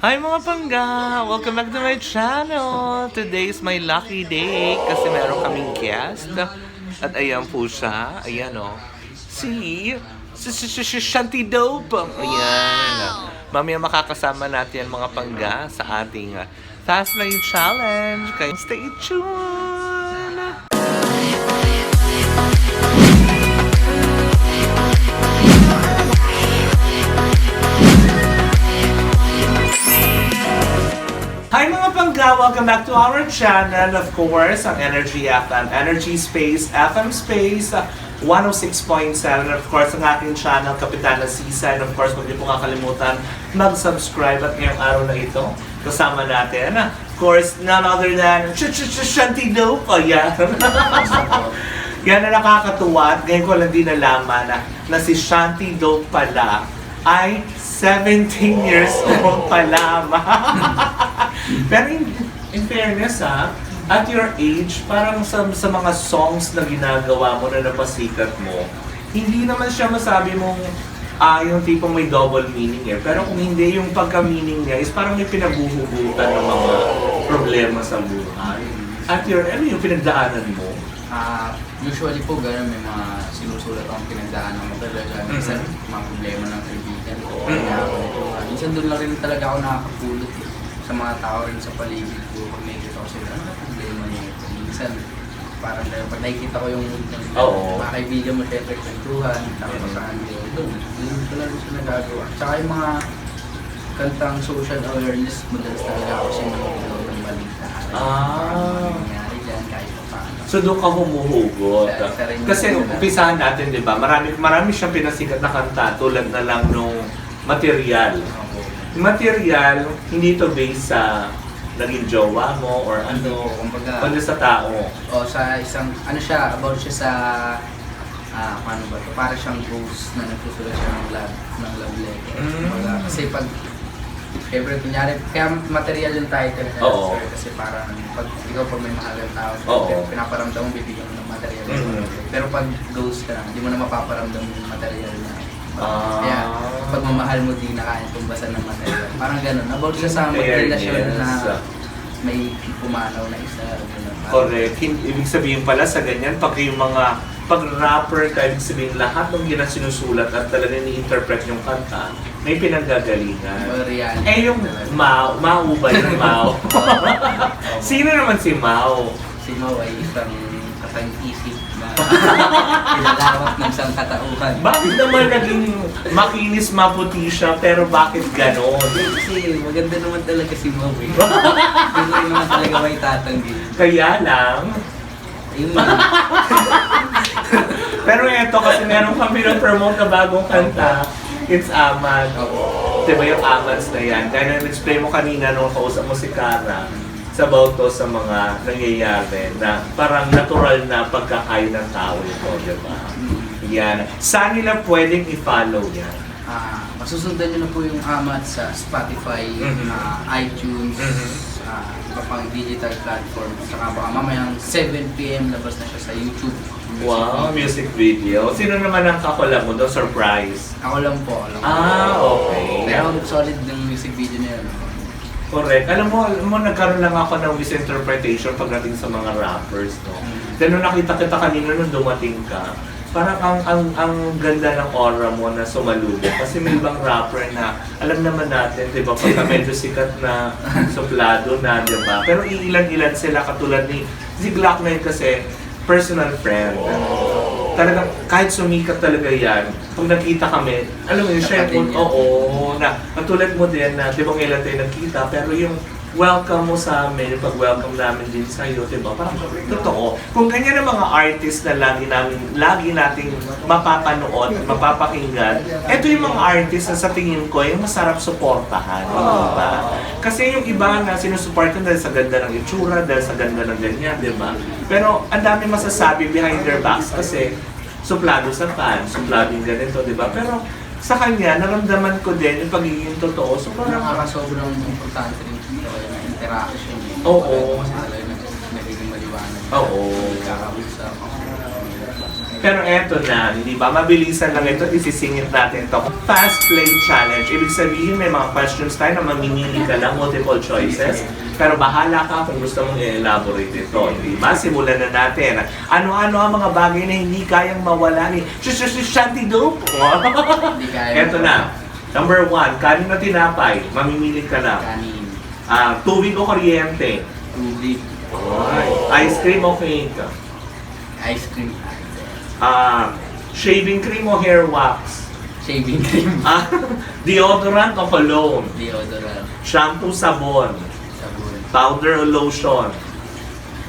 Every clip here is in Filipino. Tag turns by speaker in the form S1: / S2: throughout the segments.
S1: Hi mga pangga! Welcome back to my channel! Today is my lucky day kasi meron kaming guest. At ayan po siya. Ayan o. Si... Si, si, si, si Shanty Dope! Ayan. Mamaya makakasama natin ang mga pangga sa ating Fast Lane Challenge. Kaya stay tuned! Welcome back to our channel. Of course, ang Energy FM, Energy Space, FM Space, uh, 106.7. Of course, ang aking channel, Kapitana Sisa. And of course, huwag niyo po kakalimutan mag-subscribe at ngayong araw na ito, kasama natin. Of course, none other than Ch Shanty Dope. Ayan. Yan na nakakatuwa at ngayon ko lang din nalaman na, na si Shanty Dope pala ay 17 years old pa lamang. Pero in fairness ha, at your age, parang sa, sa mga songs na ginagawa mo na napasikat mo, hindi naman siya masabi mong ah yung tipong may double meaning eh. Pero kung hindi, yung pagka-meaning niya is parang may pinabuhugutan ng mga problema sa buhay. At your, ano yung pinagdaanan mo?
S2: Ah, usually po gano'n may mga sinusulat akong pinagdaanan ko talaga. Minsan mga problema ng kaibigan ko.
S1: Mhm.
S2: Kaya. Minsan doon lang rin talaga ako nakakapulot eh, sa mga tao rin sa paligid ko. Pag nakikita ko sila, ano ang problema niya ito? Minsan, parang dahil pag nakikita ko yung
S1: Oo.
S2: mga kaibigan mo, syempre kwentuhan, tapos
S1: Mhm.
S2: sa kanila, doon, doon lang siya nagagawa. Tsaka yung mga kantang social awareness, madalas talaga ako siya nanonood ng balita.
S1: Ah.
S2: Nangyari dyan, kahit pa paano.
S1: So doon ka humuhugot.
S2: Sa- sa rin-
S1: Kasi umpisahan natin, di ba? Marami, marami siyang pinasikat na kanta tulad na lang nung material. Material, hindi to based sa naging jowa mo or
S2: Ano, kumbaga,
S1: kundi sa tao.
S2: o sa isang, ano siya, about siya sa, ah, paano ba to? Para siyang ghost na nagsusulat siya ng love, ng love letter.
S1: Mm.
S2: Kumbaga, kasi pag, syempre, kunyari, kaya material yung title niya,
S1: Oo.
S2: sir, kasi parang, pag ikaw pag may mahal kang tao,
S1: Oo.
S2: syempre, pinaparamdam mo, bibigyan mo ng material.
S1: Mm.
S2: Pero pag ghost ka, hindi mo na mapaparamdam yung material niya.
S1: Ah.
S2: Kaya, pagmamahal mo, di na kaya tumbasan ng material. Parang ganun. About siya sa magrelasyon na may pumanaw na isa. ganun.
S1: Correct. Ibig sabihin pala sa ganyan, pag yung mga pag rapper ka, ibig sabihin lahat ng gina sinusulat at talaga ni-interpret yung kanta, may pinanggagalingan.
S2: Reality.
S1: Eh yung
S2: talaga.
S1: Mao, Mao ba yung Mao? Sino naman si Mao?
S2: Si Mau ay isang katang-isip na ilalawak ng isang katauhan.
S1: Bakit naman naging makinis maputi siya pero bakit ganon?
S2: Kasi maganda naman talaga si Mau eh. Hindi naman talaga may tatanggi.
S1: Kaya lang,
S2: Ayun lang.
S1: pero eto kasi meron kami ng promote na bagong kanta. It's Amad. Di ba yung Amads na yan? Kaya na-explain mo kanina nung kausap mo si Kara sa about to sa mga nangyayari na parang natural na pagkakain ng tao ito, di ba? Yan. Saan nila pwedeng i-follow yan?
S2: Ah, masusundan nyo na po yung Amat sa Spotify,
S1: Mhm.
S2: ah, iTunes,
S1: Mhm.
S2: ah, iba pang digital platform. Saka baka mamayang 7pm labas na siya sa YouTube.
S1: Wow, music video. Sino naman ang kakola mo doon? Surprise.
S2: Ako lang po, alam ko.
S1: Ah, okay.
S2: Pero solid ng music video na yun.
S1: Correct. Alam mo, alam mo, nagkaroon lang ako ng misinterpretation pagdating sa mga rappers, no? Then nung nakita kita kanina nung dumating ka, parang ang ang ang ganda ng aura mo na sumalubog. Kasi may ibang rapper na, alam naman natin, di ba, pagka medyo sikat na suplado na, di ba? Pero iilan-ilan sila katulad ni si Glock na yun kasi personal friend. Talagang kahit sumikat talaga yan, pag nakita kami, alam mo yun, siya yung, oo, na katulad mo din na, di ba ngayon tayo nagkita, pero yung welcome mo sa amin, yung pag-welcome namin din sa iyo, di ba? Parang totoo. Kung ganyan ang mga artist na lagi namin, lagi nating mapapanood mapapakinggan, ito yung mga artist na sa tingin ko, yung masarap suportahan, di ba? Kasi yung iba na sinusuportan dahil sa ganda ng itsura, dahil sa ganda ng ganyan, di ba? Pero ang dami masasabi behind their backs kasi suplado sa fan, suplado yung ganito, di ba? Pero sa kanya, naramdaman ko din yung pagiging totoo. So parang,
S2: Nakakasobrang importante rin talaga ng interaction. eh.
S1: Oo.
S2: Kasi talaga nag- nagiging maliwanag.
S1: Oo.
S2: Nagkakausap.
S1: Pero eto na, di ba? Mabilisan lang ito, isisingit natin ito. Fast play challenge. Ibig sabihin, may mga questions tayo na mamimili ka lang, multiple choices. Pero bahala ka kung gusto mong i-elaborate ito. Di ba? Simulan na natin. Ano-ano ang mga bagay na hindi kayang mawala ni Shanty Dope?
S2: Hindi kaya.
S1: Eto na. Number one, kanin na tinapay. Mamimili ka lang.
S2: Kanin.
S1: Ah, tubig o kuryente.
S2: Tubig.
S1: Ice cream o cake.
S2: Ice cream.
S1: Ah, shaving cream o hair wax.
S2: Shaving cream.
S1: Ah, deodorant o cologne.
S2: Deodorant.
S1: Shampoo, sabon.
S2: Sabon.
S1: Powder o lotion.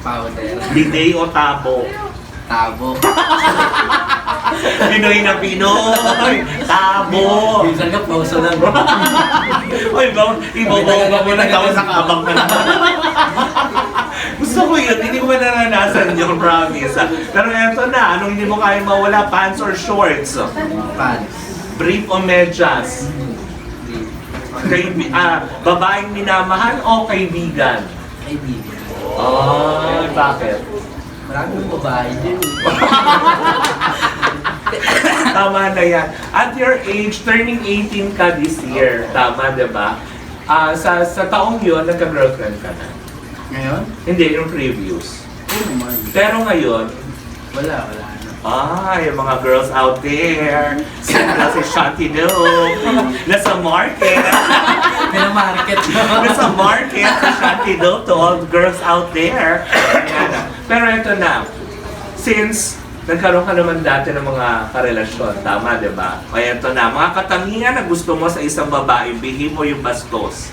S2: Powder.
S1: Bidet o tabo.
S2: Tabo.
S1: Pinoy na Pinoy. Tabo.
S2: Minsan ka poso lang.
S1: Ay, bang, iboboga mo na daw sa kabang na Gusto ko yun, hindi ko pa naranasan yung promise. Pero eto na, anong hindi mo kaya mawala? Pants or shorts?
S2: Pants.
S1: Brief o medyas? Kay, ah, babaeng minamahal o kaibigan?
S2: Kaibigan.
S1: Ay, bakit?
S2: Maraming babae din.
S1: Tama na yan. At your age, turning 18 ka this year. Tama, di ba? Ah, sa, sa taong yun, nagka-girlfriend ka na.
S2: Ngayon?
S1: Hindi, yung previous.
S2: Oo naman.
S1: Pero ngayon,
S2: Wala, wala na.
S1: ah, yung mga girls out there, sila si Shanti No, nasa market,
S2: Pinamarket mo.
S1: nasa market si Shanti No to all girls out there. Ayan. Pero ito na, since nagkaroon ka naman dati ng mga karelasyon, tama, di ba? O ito na, mga katangian na gusto mo sa isang babae, bihim mo yung bastos.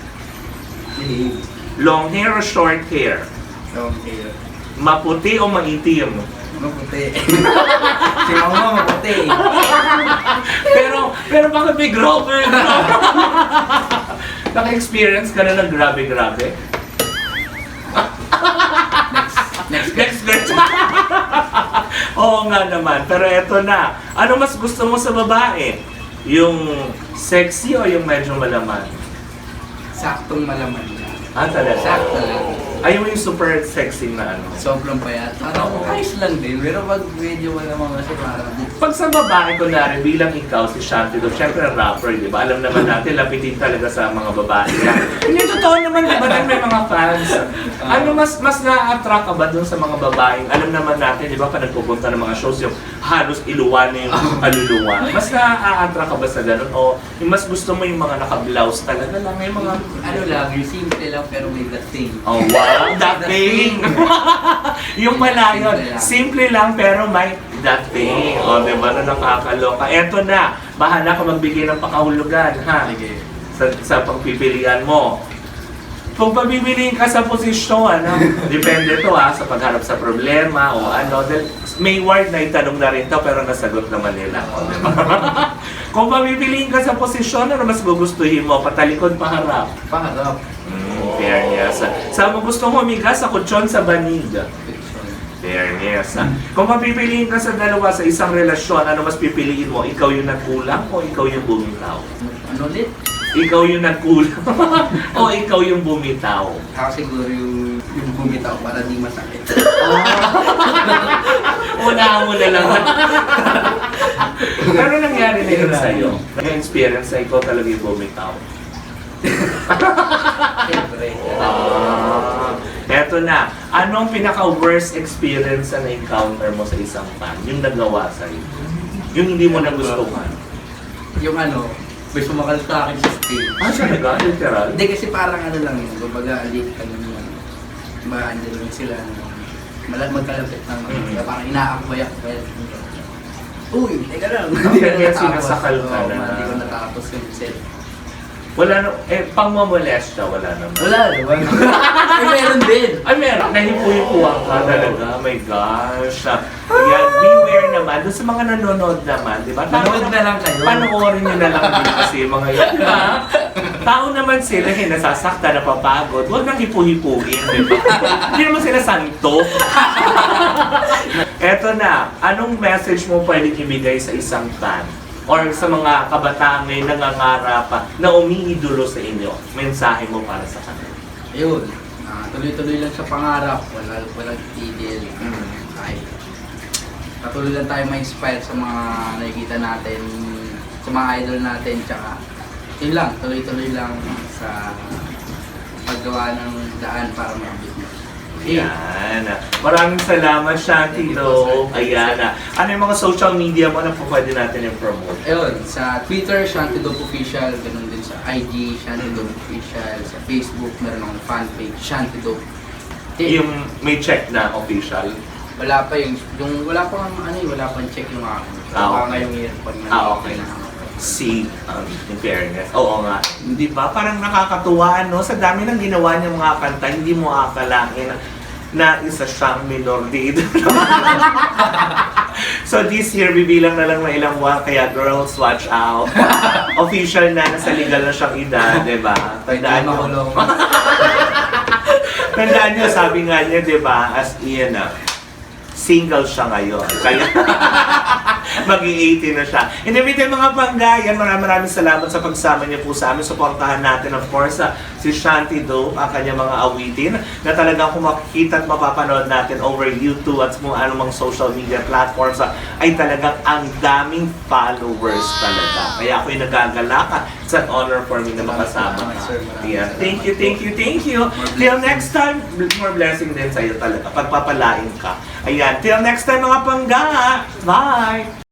S2: Behave.
S1: Long hair or short hair?
S2: Okay.
S1: Maputi o maitim?
S2: Maputi. si mama maputi.
S1: pero, pero bakit may grover no? Naka-experience ka na ng grabe-grabe?
S2: Next.
S1: Next question. Oo nga naman. Pero eto na. Ano mas gusto mo sa babae? Yung sexy o yung medyo malaman?
S2: Saktong malaman lang.
S1: Ah, talaga?
S2: Sakto lang.
S1: Ayaw yung super sexy na ano?
S2: Sobrang payat. Parang ayos lang din. Pero pag medyo malaman kasi parang
S1: Pag sa babae, kunwari, bilang ikaw, si Shanti Dove, syempre rapper, di ba? Alam naman natin, lapitin talaga sa mga babae. Hindi, totoo naman, di ba? Dahil may mga fans. Ano, mas mas na-attract ka ba dun sa mga babaeng? Alam naman natin, di ba, pa nagpupunta ng mga shows, yung halos iluwan na yung aluluwa. Mas na-attract ka ba sa ganun? O yung mas gusto mo yung mga naka-blouse talaga lang, yung mga...
S2: ano lang, yung simple lang pero may that thing.
S1: Oh, wow! That thing! yung pala yun. Simple lang pero may that thing. O, di ba na nakakaloka? Eto na, bahala ka magbigay ng pakahulugan, ha? Sa, sa pagpipilian mo. Kung pabibiliin ka sa posisyon, ano, depende to ha, sa pagharap sa problema o ano. Dahil may word na itanong na rin to pero nasagot naman nila. O, di ba? Kung pabibiliin ka sa posisyon, ano mas gugustuhin mo? Patalikod, paharap?
S2: Paharap.
S1: Mm, fairness. Sa mo gusto mo humiga sa kutsyon sa banig.
S2: Fiction.
S1: Fairness. Kung mapipiliin ka sa dalawa sa isang relasyon, ano mas pipiliin mo? Ikaw yung nagkulang o ikaw yung bumitaw?
S2: Ano ulit?
S1: Ikaw yung nagkulang o ikaw yung bumitaw?
S2: Ako siguro yung, yung bumitaw para di masakit.
S1: Una mo na lang. Ano nangyari na yun sa'yo? Nag-experience na ikaw talaga yung bumitaw?
S2: Siyempre.
S1: Ah, eto na. Anong pinaka-worst experience na na-encounter mo sa isang fan? Yung nagawa sa'yo? Yung hindi mo nagustuhan?
S2: Yung ano, may sumakal sa akin sa stage.
S1: Ah, talaga? Literal?
S2: Hindi kasi parang ano lang yun, kumbaga alik ka ng ano, maandyan lang sila, ano, malag magkalapit ng ano,
S1: Mm.
S2: parang inaakbay-akbay. Uy, teka lang.
S1: Hindi ka
S2: natapos.
S1: sinasakal ka
S2: Oo,
S1: na.
S2: Hindi ko natapos yung set.
S1: Wala na, eh, pang mamolesta, wala naman.
S2: Wala, ba? Ay, meron din.
S1: Ay, meron. Nahipuhipuan ka talaga. Oh my gosh. Ah, Yan, beware naman. Doon sa mga nanonood naman, di ba?
S2: Manood na lang kayo.
S1: Panoorin nyo na lang din kasi mga yun, di ba? Tao naman sila, eh, nasasakta, napapagod. Huwag nang hipu-hipuin, di ba? Hindi naman sila santo. Eto na, anong message mo pwedeng ibigay sa isang fan? Or sa mga kabataan ngayon nangangarap na umiidolo sa inyo? Mensahe mo para sa kanila.
S2: Ayun. Ah, tuloy-tuloy lang sa pangarap. Wala, walang tigil.
S1: Mm.
S2: Ay, patuloy lang tayo ma-inspire sa mga nakikita natin, sa mga idol natin, tsaka yun lang, tuloy-tuloy lang sa paggawa ng daan para maabot mo.
S1: Ayan. Maraming salamat, Shanti
S2: Thank you sir.
S1: Ayan. Ano yung mga social media mo na po pwede natin i-promote?
S2: Ayun, sa Twitter, Shantidope Official, ganun din sa IG, Shantidope Official, sa Facebook, meron akong fanpage, Shantidope. Eh,
S1: Yung may check na official.
S2: wala pa yung, yung wala pa ano eh, wala pa check yung akin. So,
S1: Ah,
S2: baka
S1: okay.
S2: ngayong year pag
S1: Ah, okay. Si, um, in fairness. Oo nga. Hindi ba? Parang nakakatuwa, no? Sa dami ng ginawa niyang mga kanta, hindi mo akalain na, na isa siyang minor edad. so this year, bibilang na lang na ilang buwan, kaya girls, watch out. Official na, nasa legal na siyang edad, di ba? Tandaan niyo.
S2: makulong.
S1: Tandaan niyo, sabi nga niya, di ba, as in, ah, single siya ngayon. Kaya, maging 18 na siya. In the meantime, mga panggayan, maraming maraming salamat sa pagsama niyo po sa amin. Suportahan natin, of course, ah, si Shanti Do, ang kanyang mga awitin, na talagang kung makikita at mapapanood natin over YouTube at kung anumang social media platforms, ah, ay talagang ang daming followers talaga. Kaya ako'y nagagalak. It's an honor for me na makasama ka. Yeah. Thank you, thank you, thank you. Till next time, more blessing din sa'yo talaga. Pagpapalain ka. Ayan, till next time mga pangga. Bye!